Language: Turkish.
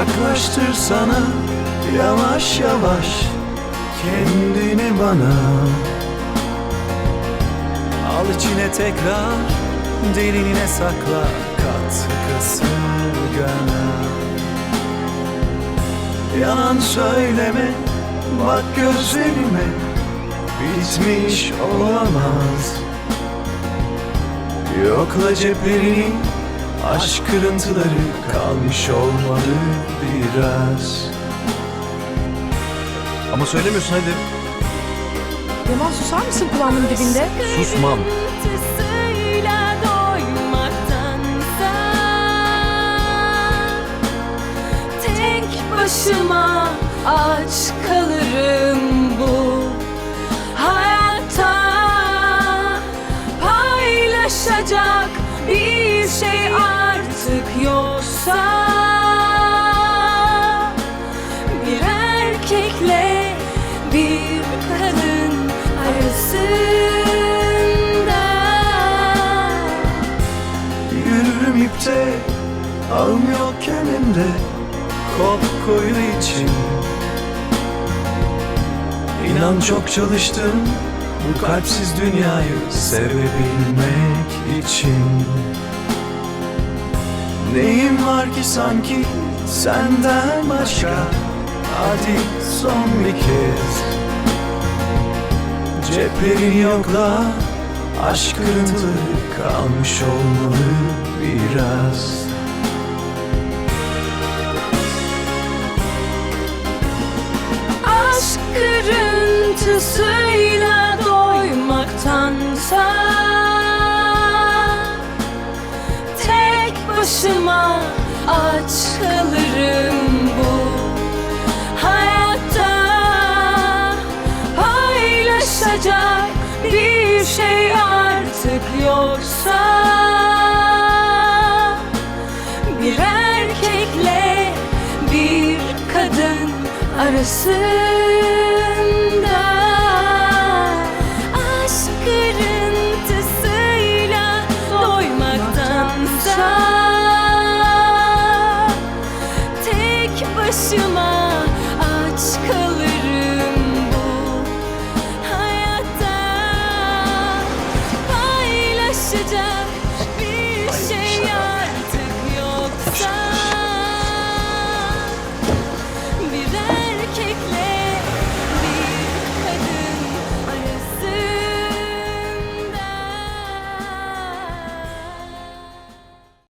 Yaklaştır sana yavaş yavaş kendini bana. Al içine tekrar derinine sakla kat kasırgana Yalan söyleme bak gözlerime Bitmiş olamaz. Yokla ceplerini Aşk kırıntıları kalmış olmalı biraz Ama söylemiyorsun hadi. Yaman susar mısın kulağımın dibinde? Susmam. Başıma aç kalırım bu hayatta Paylaşacak bir şey artık yoksa Bir erkekle bir kadın arasında. Yürürüm ipte Ağım yokken elimde Kop koyu için. İnan çok çalıştım Bu kalpsiz dünyayı Sevebilmek için. Neyim var ki sanki Senden başka? Hadi son bir kez. Ceplerin yokla Aşk kırıntıları kalmış olmalı biraz. Aşk kırıntısıyla aç kalırım bu hayatta. Paylaşacak bir şey artık yoksa Bir erkekle bir kadın arasında Paylaşacak bir şey artık yoksa